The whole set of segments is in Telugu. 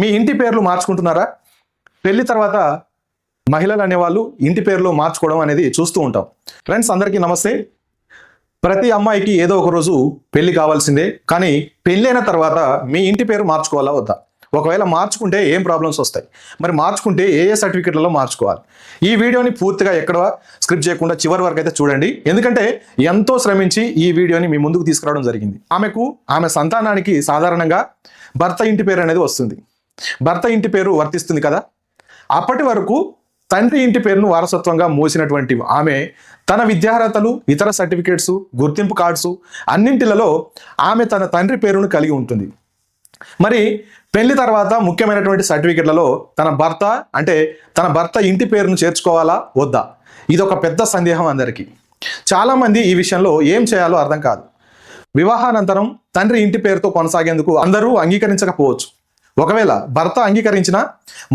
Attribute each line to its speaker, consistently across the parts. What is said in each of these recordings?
Speaker 1: మీ ఇంటి పేర్లు మార్చుకుంటున్నారా? పెళ్ళి తర్వాత మహిళలు అనేవాళ్ళు ఇంటి పేర్లు మార్చుకోవడం అనేది చూస్తూ ఉంటాం. ఫ్రెండ్స్ అందరికీ నమస్తే. ప్రతి అమ్మాయికి ఏదో ఒక రోజు పెళ్ళి కావాల్సిందే కానీ పెళ్ళైన తర్వాత మీ ఇంటి పేరు మార్చుకోవాలా వద్దా? ఒకవేళ మార్చుకుంటే ఏం ప్రాబ్లమ్స్ వస్తాయి? మరి మార్చుకుంటే ఏ ఏ సర్టిఫికెట్లలో మార్చుకోవాలి? ఈ వీడియోని పూర్తిగా ఎక్కడ స్క్రిప్ట్ చేయకుండా చివరి వరకు అయితే చూడండి. ఎందుకంటే ఎంతో శ్రమించి ఈ వీడియోని మీ ముందుకు తీసుకురావడం జరిగింది. ఆమెకు ఆమె సంతానానికి సాధారణంగా భర్త ఇంటి పేరు అనేది వస్తుంది. భర్త ఇంటి పేరు వర్తిస్తుంది కదా? అప్పటి వరకు తండ్రి ఇంటి పేరును వారసత్వంగా మోసినటువంటి ఆమె తన విద్యార్హతలు ఇతర సర్టిఫికేట్స్ గుర్తింపు కార్డ్స్ అన్నింటిలలో ఆమె తన తండ్రి పేరును కలిగి ఉంటుంది. మరి పెళ్ళి తర్వాత ముఖ్యమైనటువంటి సర్టిఫికెట్లలో తన భర్త అంటే తన భర్త ఇంటి పేరును చేర్చుకోవాలా? వద్దా? ఇది ఒక పెద్ద సందేహం అందరికీ. చాలామంది ఈ విషయంలో ఏం చేయాలో అర్థం కాదు. వివాహానంతరం తండ్రి ఇంటి పేరుతో కొనసాగేందుకు అందరూ అంగీకరించకపోవచ్చు. ఒకవేళ భర్త అంగీకరించినా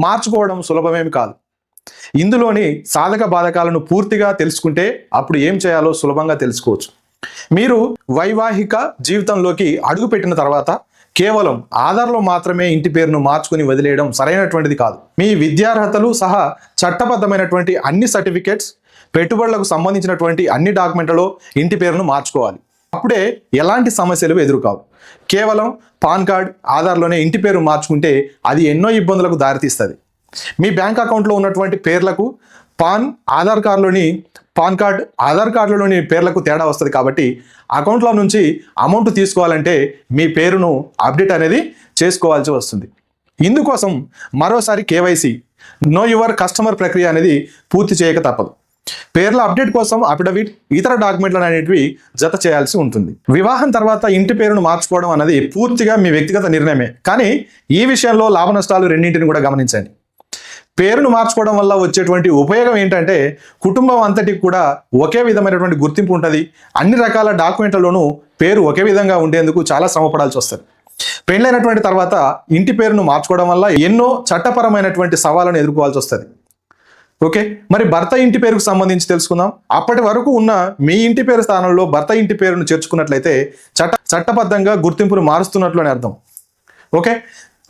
Speaker 1: మార్చుకోవడం సులభమేమి కాదు. ఇందులోని సాధక బాధకాలను పూర్తిగా తెలుసుకుంటే అప్పుడు ఏం చేయాలో సులభంగా తెలుసుకోవచ్చు. మీరు వైవాహిక జీవితంలోకి అడుగుపెట్టిన తర్వాత కేవలం ఆధార్లో మాత్రమే ఇంటి పేరును మార్చుకుని వదిలేయడం సరైనటువంటిది కాదు. మీ విద్యార్హతలు సహా చట్టబద్ధమైనటువంటి అన్ని సర్టిఫికేట్స్ పెట్టుబడులకు సంబంధించినటువంటి అన్ని డాక్యుమెంట్లలో ఇంటి పేరును మార్చుకోవాలి. అప్పుడే ఎలాంటి సమస్యలు ఎదురుకావు. కేవలం పాన్ కార్డ్ ఆధార్లోనే ఇంటి పేరు మార్చుకుంటే అది ఎన్నో ఇబ్బందులకు దారితీస్తుంది. మీ బ్యాంక్ అకౌంట్లో ఉన్నటువంటి పేర్లకు పాన్ ఆధార్ కార్డులోని పాన్ కార్డ్ ఆధార్ కార్డులోని పేర్లకు తేడా వస్తుంది కాబట్టి అకౌంట్లో నుంచి అమౌంట్ తీసుకోవాలంటే మీ పేరును అప్డేట్ అనేది చేసుకోవాల్సి వస్తుంది. ఇందుకోసం మరోసారి కేవైసీ నో యువర్ కస్టమర్ ప్రక్రియ అనేది పూర్తి చేయక తప్పదు. పేర్ల అప్డేట్ కోసం అఫిడవిట్ ఇతర డాక్యుమెంట్లు అనేటివి జత చేయాల్సి ఉంటుంది. వివాహం తర్వాత ఇంటి పేరును మార్చుకోవడం అనేది పూర్తిగా మీ వ్యక్తిగత నిర్ణయమే. కానీ ఈ విషయంలో లాభ నష్టాలు రెండింటిని కూడా గమనించండి. పేరును మార్చుకోవడం వల్ల వచ్చేటువంటి ఉపయోగం ఏంటంటే కుటుంబం అంతటికి కూడా ఒకే విధమైనటువంటి గుర్తింపు ఉంటుంది. అన్ని రకాల డాక్యుమెంట్లలోనూ పేరు ఒకే విధంగా ఉండేందుకు చాలా శ్రమపడాల్సి వస్తుంది. పెళ్ళైనటువంటి తర్వాత ఇంటి పేరును మార్చుకోవడం వల్ల ఎన్నో చట్టపరమైనటువంటి సవాళ్ళను ఎదుర్కోవాల్సి వస్తుంది. ఓకే? మరి భర్త ఇంటి పేరుకు సంబంధించి తెలుసుకుందాం. అప్పటి వరకు ఉన్న మీ ఇంటి పేరు స్థానంలో భర్త ఇంటి పేరును చేర్చుకున్నట్లయితే చట్ట చట్టబద్ధంగా గుర్తింపును మారుస్తున్నట్లు అని అర్థం. ఓకే?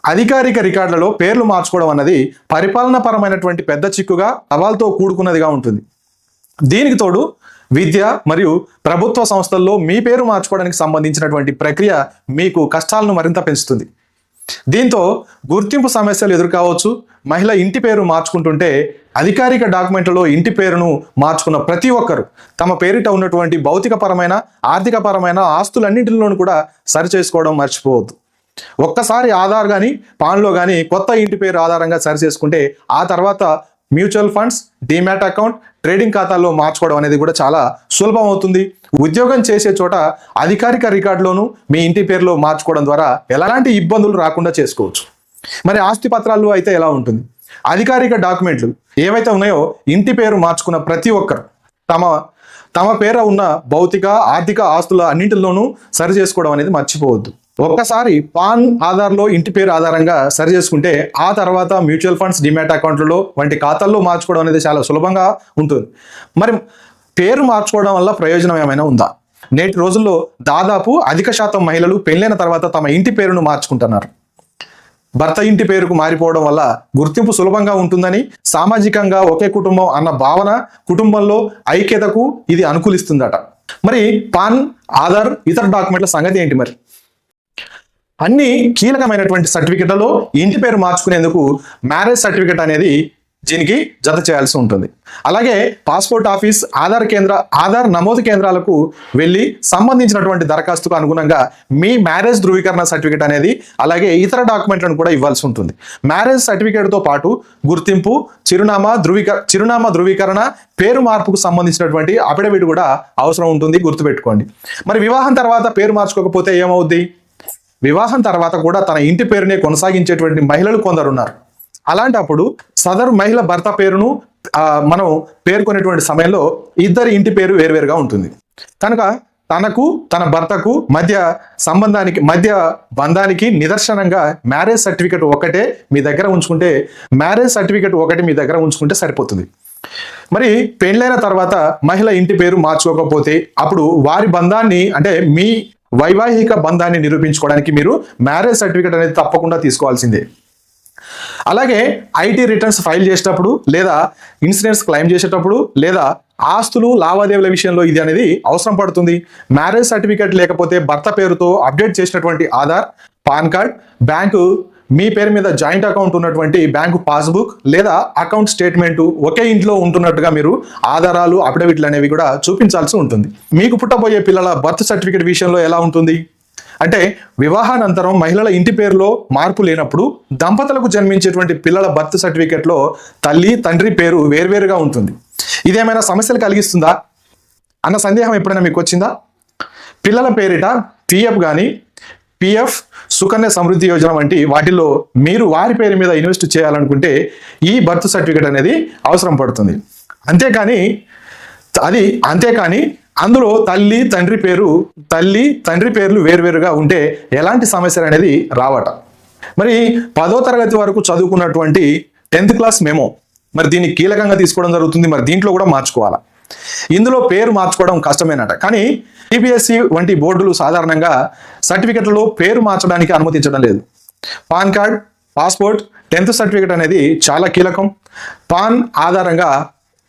Speaker 1: అధికారిక రికార్డులలో పేర్లు మార్చుకోవడం అన్నది పరిపాలనాపరమైనటువంటి పెద్ద చిక్కుగా సవాల్తో కూడుకున్నదిగా ఉంటుంది. దీనికి తోడు విద్య మరియు ప్రభుత్వ సంస్థల్లో మీ పేరు మార్చుకోవడానికి సంబంధించినటువంటి ప్రక్రియ మీకు కష్టాలను మరింత పెంచుతుంది. దీంతో గుర్తింపు సమస్యలు ఎదుర్కోవచ్చు. మహిళ ఇంటి పేరు మార్చుకుంటుంటే అధికారిక డాక్యుమెంట్లలో ఇంటి పేరును మార్చుకున్న ప్రతి ఒక్కరు తమ పేరిట ఉన్నటువంటి భౌతికపరమైన ఆర్థికపరమైన ఆస్తులన్నింటిలోనూ కూడా సరిచేసుకోవడం మర్చిపోవద్దు. ఒక్కసారి ఆధార్ కానీ పాన్లో కానీ కొత్త ఇంటి పేరు ఆధారంగా సరి చేసుకుంటే ఆ తర్వాత mutual funds demat account trading ఖాతాల్లో మార్చుకోవడం అనేది కూడా చాలా సులభం అవుతుంది. ఉద్యోగం చేసే చోట అధికారిక రికార్డులోను మీ ఇంటి పేరులో మార్చుకోవడం ద్వారా ఎలాంటి ఇబ్బందులు రాకుండా చేసుకోవచ్చు. మరి ఆస్తి పత్రాలు అయితే ఎలా ఉంటుంది? అధికారిక డాక్యుమెంట్లు ఏవైతే ఉన్నాయో ఇంటి పేరు మార్చుకున్న ప్రతి ఒక్కరు తమ తమ పేర ఉన్న భౌతిక ఆర్థిక ఆస్తుల అన్నింటిలోనూ సరి చేసుకోవడం అనేది మర్చిపోవద్దు. ఒక్కసారి పాన్ ఆధార్లో ఇంటి పేరు ఆధారంగా సరి చేసుకుంటే ఆ తర్వాత మ్యూచువల్ ఫండ్స్ డిమాట్ అకౌంట్లలో వంటి ఖాతాల్లో మార్చుకోవడం అనేది చాలా సులభంగా ఉంటుంది. మరి పేరు మార్చుకోవడం వల్ల ప్రయోజనం ఏమైనా ఉందా? నేటి రోజుల్లో దాదాపు అధిక శాతం మహిళలు పెళ్ళైన తర్వాత తమ ఇంటి పేరును మార్చుకుంటున్నారు. భర్త ఇంటి పేరుకు మారిపోవడం వల్ల గుర్తింపు సులభంగా ఉంటుందని సామాజికంగా ఒకే కుటుంబం అన్న భావన కుటుంబంలో ఐక్యతకు ఇది అనుకూలిస్తుందట. మరి పాన్ ఆధార్ ఇతర డాక్యుమెంట్ల సంగతి ఏంటి మరి? అన్ని కీలకమైనటువంటి సర్టిఫికెట్లలో ఇంటి పేరు మార్చుకునేందుకు మ్యారేజ్ సర్టిఫికెట్ అనేది దీనికి జత చేయాల్సి ఉంటుంది. అలాగే పాస్పోర్ట్ ఆఫీస్ ఆధార్ కేంద్ర ఆధార్ నమోదు కేంద్రాలకు వెళ్ళి సంబంధించినటువంటి దరఖాస్తుకు అనుగుణంగా మీ మ్యారేజ్ ధృవీకరణ సర్టిఫికేట్ అనేది అలాగే ఇతర డాక్యుమెంట్లను కూడా ఇవ్వాల్సి ఉంటుంది. మ్యారేజ్ సర్టిఫికేట్తో పాటు గుర్తింపు చిరునామా ధృవీకర చిరునామా ధృవీకరణ పేరు మార్పుకు సంబంధించినటువంటి అఫిడవిట్ కూడా అవసరం ఉంటుంది గుర్తుపెట్టుకోండి. మరి వివాహం తర్వాత పేరు మార్చుకోకపోతే ఏమవుద్ది? వివాహం తర్వాత కూడా తన ఇంటి పేరునే కొనసాగించేటువంటి మహిళలు కొందరు ఉన్నారు అలాంటప్పుడు సదరు మహిళ భర్త పేరును మనం పేర్కొనేటువంటి సమయంలో ఇద్దరి ఇంటి పేరు వేరువేరుగా ఉంటుంది. కనుక తనకు తన భర్తకు మధ్య సంబంధానికి మధ్య బంధానికి నిదర్శనంగా మ్యారేజ్ సర్టిఫికెట్ ఒకటే మీ దగ్గర ఉంచుకుంటే మ్యారేజ్ సర్టిఫికెట్ ఒకటి మీ దగ్గర ఉంచుకుంటే సరిపోతుంది. మరి పెళ్ళైన తర్వాత మహిళ ఇంటి పేరు మార్చుకోకపోతే అప్పుడు వారి బంధాన్ని అంటే మీ వైవాహిక బంధాన్ని నిరూపించుకోవడానికి మీరు మ్యారేజ్ సర్టిఫికేట్ అనేది తప్పకుండా తీసుకోవాల్సిందే. అలాగే ఐటీ రిటర్న్స్ ఫైల్ చేసేటప్పుడు లేదా ఇన్సూరెన్స్ క్లెయిమ్ చేసేటప్పుడు లేదా ఆస్తులు లావాదేవీల విషయంలో ఇది అనేది అవసరం పడుతుంది. మ్యారేజ్ సర్టిఫికేట్ లేకపోతే భర్త పేరుతో అప్డేట్ చేసినటువంటి ఆధార్ పాన్ కార్డ్ బ్యాంకు మీ పేరు మీద జాయింట్ అకౌంట్ ఉన్నటువంటి బ్యాంకు పాస్బుక్ లేదా అకౌంట్ స్టేట్మెంట్ ఒకే ఇంట్లో ఉంటున్నట్టుగా మీరు ఆధారాలు అఫిడవిట్లు అనేవి కూడా చూపించాల్సి ఉంటుంది. మీకు పుట్టబోయే పిల్లల బర్త్ సర్టిఫికేట్ విషయంలో ఎలా ఉంటుంది? అంటే వివాహానంతరం మహిళల ఇంటి పేరులో మార్పు లేనప్పుడు దంపతులకు జన్మించేటువంటి పిల్లల బర్త్ సర్టిఫికేట్లో తల్లి తండ్రి పేరు వేర్వేరుగా ఉంటుంది. ఇదేమైనా సమస్యలు కలిగిస్తుందా? అన్న సందేహం ఎప్పుడైనా మీకు వచ్చిందా? పిల్లల పేరిట పిఎఫ్ కానీ పిఎఫ్ సుకన్య సమృద్ధి యోజన వంటి వాటిల్లో మీరు వారి పేరు మీద ఇన్వెస్ట్ చేయాలనుకుంటే ఈ బర్త్ సర్టిఫికేట్ అనేది అవసరం పడుతుంది. అంతేకాని అది అంతేకాని అందులో తల్లి తండ్రి పేరు తల్లి తండ్రి పేర్లు వేరువేరుగా ఉంటే ఎలాంటి సమస్యలు అనేది రావట. మరి పదో తరగతి వరకు చదువుకున్నటువంటి టెన్త్ క్లాస్ మెమో మరి దీన్ని కీలకంగా తీసుకోవడం జరుగుతుంది మరి దీంట్లో కూడా మార్చుకోవాలా? ఇందులో పేరు మార్చుకోవడం కష్టమేనట. కానీ సిబిఎస్ఈ వంటి బోర్డులు సాధారణంగా సర్టిఫికెట్లలో పేరు మార్చడానికి అనుమతించడం లేదు. PAN card passport tenth certificate అనేది చాలా కీలకం. పాన్ ఆధారంగా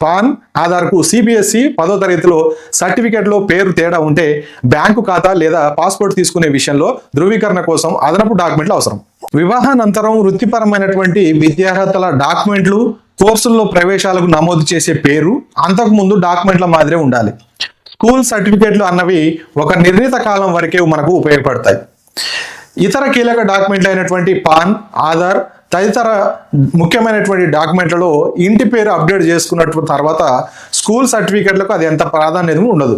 Speaker 1: పాన్ ఆధార్కు సిబిఎస్ఈ పదో తరగతిలో సర్టిఫికేట్లో పేరు తేడా ఉంటే బ్యాంకు ఖాతా లేదా పాస్పోర్ట్ తీసుకునే విషయంలో ధృవీకరణ కోసం అదనపు డాక్యుమెంట్లు అవసరం. వివాహానంతరం వృత్తిపరమైనటువంటి విద్యార్హతల డాక్యుమెంట్లు కోర్సుల్లో ప్రవేశాలకు నమోదు చేసే పేరు అంతకుముందు డాక్యుమెంట్ల మాదిరే ఉండాలి. స్కూల్ సర్టిఫికేట్లు అన్నవి ఒక నిర్ణీత కాలం వరకే మనకు ఉపయోగపడతాయి. ఇతర కీలక డాక్యుమెంట్లు అయినటువంటి పాన్ ఆధార్ తదితర ముఖ్యమైనటువంటి డాక్యుమెంట్లలో ఇంటి పేరు అప్డేట్ చేసుకున్నట్టు తర్వాత స్కూల్ సర్టిఫికేట్లకు అది ఎంత ప్రాధాన్యత ఉండదు.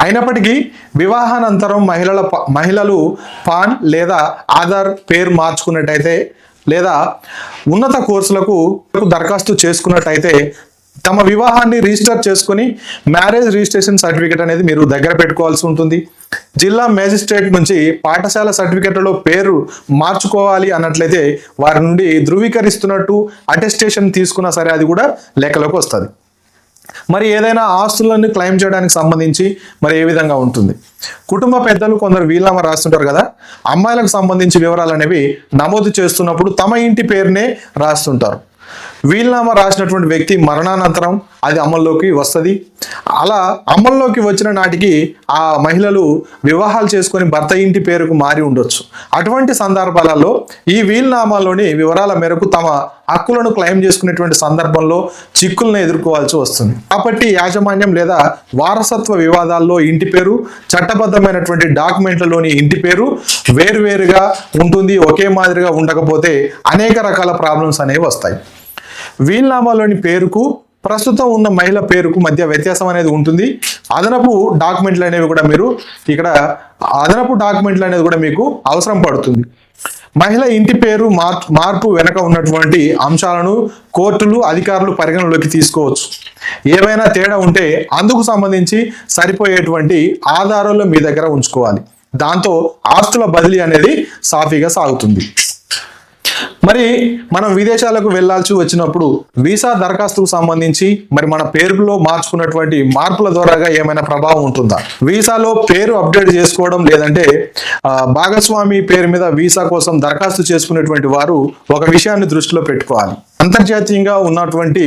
Speaker 1: అయినప్పటికీ వివాహానంతరం మహిళల ప- మహిళలు పాన్ లేదా ఆధార్ పేరు మార్చుకున్నట్టయితే లేదా ఉన్నత కోర్సులకు దరఖాస్తు చేసుకున్నట్టయితే తమ వివాహాన్ని రిజిస్టర్ చేసుకుని మ్యారేజ్ రిజిస్ట్రేషన్ సర్టిఫికేట్ అనేది మీరు దగ్గర పెట్టుకోవాల్సి ఉంటుంది. జిల్లా మేజిస్ట్రేట్ నుంచి పాఠశాల సర్టిఫికేట్లలో పేరు మార్చుకోవాలి అన్నట్లయితే వారి నుండి ధృవీకరిస్తున్నట్టు అటెస్టేషన్ తీసుకున్నా సరే అది కూడా లెక్కలోకి వస్తుంది. మరి ఏదైనా ఆస్తులను క్లెయిమ్ చేయడానికి సంబంధించి మరి ఏ విధంగా ఉంటుంది? కుటుంబ పెద్దలు కొందరు వీలామా రాస్తుంటారు కదా అమ్మాయిలకు సంబంధించి వివరాలు అనేవి నమోదు చేస్తున్నప్పుడు తమ ఇంటి పేరునే రాస్తుంటారు. వీలునామా రాసినటువంటి వ్యక్తి మరణానంతరం అది అమల్లోకి వస్తుంది అలా అమల్లోకి వచ్చిన నాటికి ఆ మహిళలు వివాహాలు చేసుకొని భర్త ఇంటి పేరుకు మారి ఉండొచ్చు. అటువంటి సందర్భాలలో ఈ వీల్నామాలోని వివరాల మేరకు తమ హక్కులను క్లెయిమ్ చేసుకునేటువంటి సందర్భంలో చిక్కులను ఎదుర్కోవాల్సి వస్తుంది. కాబట్టి యాజమాన్యం లేదా వారసత్వ వివాదాల్లో ఇంటి పేరు చట్టబద్ధమైనటువంటి డాక్యుమెంట్లలోని ఇంటి పేరు వేరువేరుగా ఉంటుంది ఒకే మాదిరిగా ఉండకపోతే అనేక రకాల ప్రాబ్లమ్స్ అనేవి వస్తాయి. వీల్నామాలోని పేరుకు ప్రస్తుతం ఉన్న మహిళ పేరుకు మధ్య వ్యత్యాసం అనేది ఉంటుంది. అదనపు డాక్యుమెంట్లు అనేవి కూడా మీరు ఇక్కడ అదనపు డాక్యుమెంట్లు అనేది కూడా మీకు అవసరం పడుతుంది. మహిళ ఇంటి పేరు మార్ మార్పు వెనక ఉన్నటువంటి అంశాలను కోర్టులు అధికారులు పరిగణలోకి తీసుకోవచ్చు. ఏవైనా తేడా ఉంటే అందుకు సంబంధించి సరిపోయేటువంటి ఆధారాలు మీ దగ్గర ఉంచుకోవాలి. దాంతో ఆస్తుల బదిలీ అనేది సాఫీగా సాగుతుంది. మరి మనం విదేశాలకు వెళ్ళాల్సి వచ్చినప్పుడు వీసా దరఖాస్తుకు సంబంధించి మరి మన పేరులో మార్చుకున్నటువంటి మార్పుల ద్వారాగా ఏమైనా ప్రభావం ఉంటుందా? వీసాలో పేరు అప్డేట్ చేసుకోవడం లేదంటే భాగస్వామి పేరు మీద వీసా కోసం దరఖాస్తు చేసుకునేటువంటి వారు ఒక విషయాన్ని దృష్టిలో పెట్టుకోవాలి. అంతర్జాతీయంగా ఉన్నటువంటి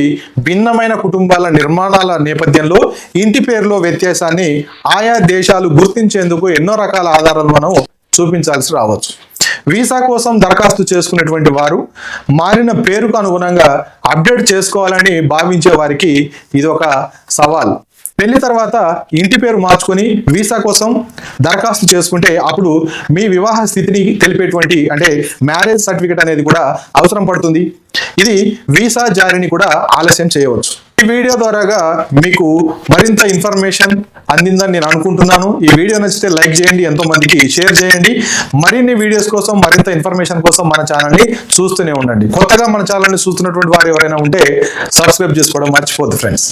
Speaker 1: భిన్నమైన కుటుంబాల నిర్మాణాల నేపథ్యంలో ఇంటి పేరులో వ్యత్యాసాన్ని ఆయా దేశాలు గుర్తించేందుకు ఎన్నో రకాల ఆధారాలు మనం చూపించాల్సి రావచ్చు. వీసా కోసం దరఖాస్తు చేసుకునేటువంటి వారు మారిన పేరుకు అనుగుణంగా అప్డేట్ చేసుకోవాలని భావించే వారికి ఇది ఒక సవాల్. పెళ్ళి తర్వాత ఇంటి పేరు మార్చుకొని వీసా కోసం దరఖాస్తు చేసుకుంటే అప్పుడు మీ వివాహ స్థితిని తెలిపేటువంటి అంటే మ్యారేజ్ సర్టిఫికేట్ అనేది కూడా అవసరం పడుతుంది. ఇది వీసా జారీని కూడా ఆలస్యం చేయవచ్చు. ఈ వీడియో ద్వారాగా మీకు మరింత ఇన్ఫర్మేషన్ అందిందని నేను అనుకుంటున్నాను. ఈ వీడియో నచ్చితే లైక్ చేయండి ఎంతో మందికి షేర్ చేయండి. మరిన్ని వీడియోస్ కోసం మరింత ఇన్ఫర్మేషన్ కోసం మన ఛానల్ని చూస్తూనే ఉండండి. కొత్తగా మన ఛానల్ని చూస్తున్నటువంటి వారు ఎవరైనా ఉంటే సబ్స్క్రైబ్ చేసుకోవడం మర్చిపోద్దు ఫ్రెండ్స్.